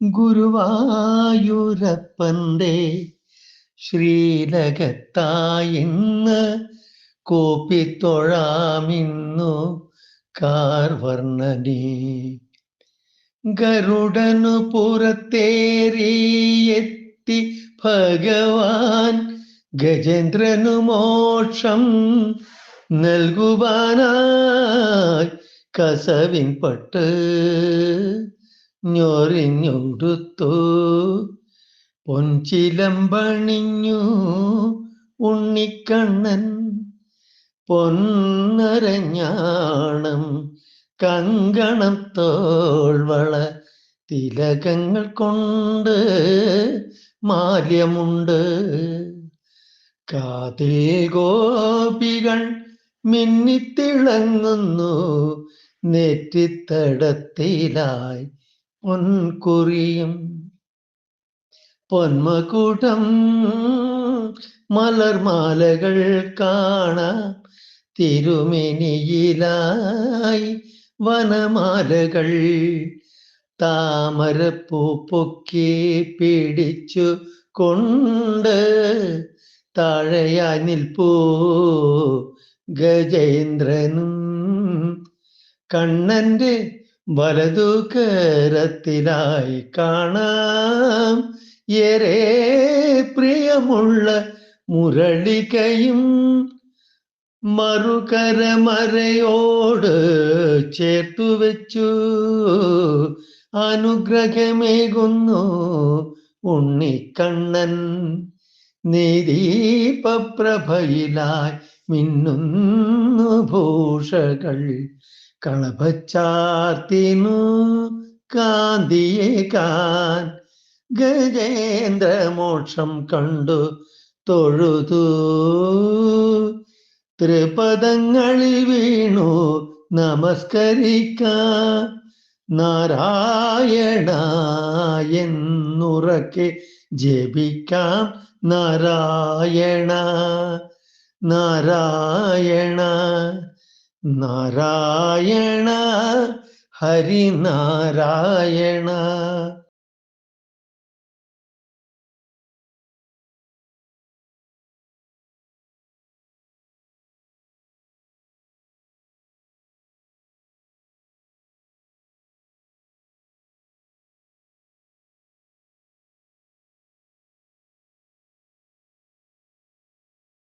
ഗുരുവായൂരപ്പന്റെ ശ്രീലകത്തായിന്ന് കോപ്പിത്തൊഴാമിന്നു കാർവർണനെ ഗരുഡനു പുറത്തേറിയെത്തി ഭഗവാൻ ഗജേന്ദ്രനു മോക്ഷം നൽകുവാനായി കസവിൻ പട്ട്. ഞൊറിഞ്ഞൊടുത്തു പൊൻചിലമ്പണിഞ്ഞു ഉണ്ണിക്കണ്ണൻ. പൊന്നരഞ്ഞാണം കങ്കണം തോൾവള തിലകങ്ങൾ കൊണ്ട് മാല്യമുണ്ട് കാതിൽ ഗോപികൾ മിന്നിത്തിളങ്ങുന്നു. നെറ്റിത്തടത്തിലായി പൊൻകുറിയും പൊന്മകൂട്ടം മലർമാലകൾ കാണാം തിരുമിനിയിലായി വനമാലകൾ താമരപ്പൂ പൊക്കി പിടിച്ചു കൊണ്ട് താഴെയാ നിൽപ്പൂ ഗജേന്ദ്രനും കണ്ണന്റെ വലതു കരത്തിലായി കാണാം. ഏറെ പ്രിയമുള്ള മുരളികയും മറുകരമരയോട് ചേർത്തു വെച്ചു. അനുഗ്രഹമേകുന്നു ഉണ്ണിക്കണ്ണൻ. നിരീപ്രഭയിലായി മിന്നുന്നു ഭൂഷകൾ. കളഭച്ചാർത്തിനു കാന്തിയേകാൻ ഗജേന്ദ്രമോക്ഷം കണ്ടു തൊഴുതു. ത്രിപദങ്ങളിൽ വീണു നമസ്കരിക്കാൻ നാരായണ എന്നുറക്കെ ജപിക്കാം നാരായണ നാരായണ. നാരായണ ഹരിനാരായണ.